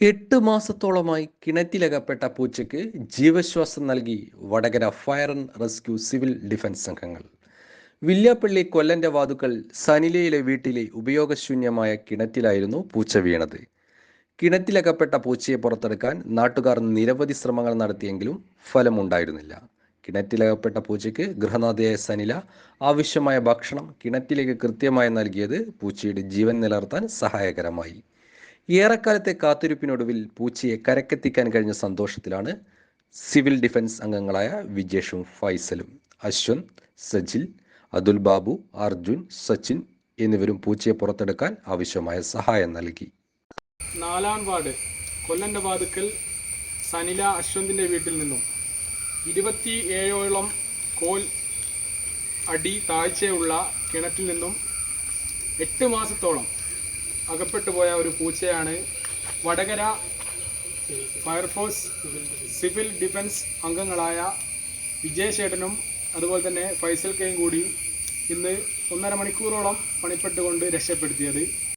എട്ട് മാസത്തോളമായി കിണറ്റിലകപ്പെട്ട പൂച്ചയ്ക്ക് ജീവശ്വാസം നൽകി Vadakara fire and rescue civil defence സംഘങ്ങൾ. വില്യാപ്പള്ളി കൊല്ലന്റെ വാതുക്കൾ സനിലയിലെ വീട്ടിലെ ഉപയോഗശൂന്യമായ കിണറ്റിലായിരുന്നു പൂച്ച വീണത്. കിണറ്റിലകപ്പെട്ട പൂച്ചയെ പുറത്തെടുക്കാൻ നാട്ടുകാർ നിരവധി ശ്രമങ്ങൾ നടത്തിയെങ്കിലും ഫലമുണ്ടായിരുന്നില്ല. കിണറ്റിലകപ്പെട്ട പൂച്ചയ്ക്ക് ഗൃഹനാഥയായ സനില ആവശ്യമായ ഭക്ഷണം കിണറ്റിലേക്ക് കൃത്യമായി നൽകിയത് പൂച്ചയുടെ ജീവൻ നിലനിർത്താൻ സഹായകരമായി. ഏറെക്കാലത്തെ കാത്തിരിപ്പിനൊടുവിൽ പൂച്ചയെ കരക്കെത്തിക്കാൻ കഴിഞ്ഞ സന്തോഷത്തിലാണ് സിവിൽ ഡിഫൻസ് അംഗങ്ങളായ വിജേഷും ഫൈസലും അശ്വൻ സജിൽ അതുൽ ബാബു അർജുൻ സച്ചിൻ എന്നിവരും പൂച്ചയെ പുറത്തെടുക്കാൻ ആവശ്യമായ സഹായം നൽകി. നാലാം വാർഡ് കൊല്ലന്റെ വാതുക്കൽ സനില അശ്വന്തിന്റെ വീട്ടിൽ നിന്നും ഇരുപത്തി ഏഴോളം കോൽ അടി താഴ്ചയുള്ള കിണറ്റിൽ നിന്നും എട്ട് മാസത്തോളം അകപ്പെട്ടു പോയ ഒരു പൂച്ചയാണ്. Vadakara fire force civil defence അംഗങ്ങളായ വിജയശേട്ടനും അതുപോലെ തന്നെ ഫൈസൽ കെയും കൂടി ഇന്ന് ഒന്നര മണിക്കൂറോളം പണിപ്പെട്ടുകൊണ്ട് രക്ഷപ്പെടുത്തിയത്.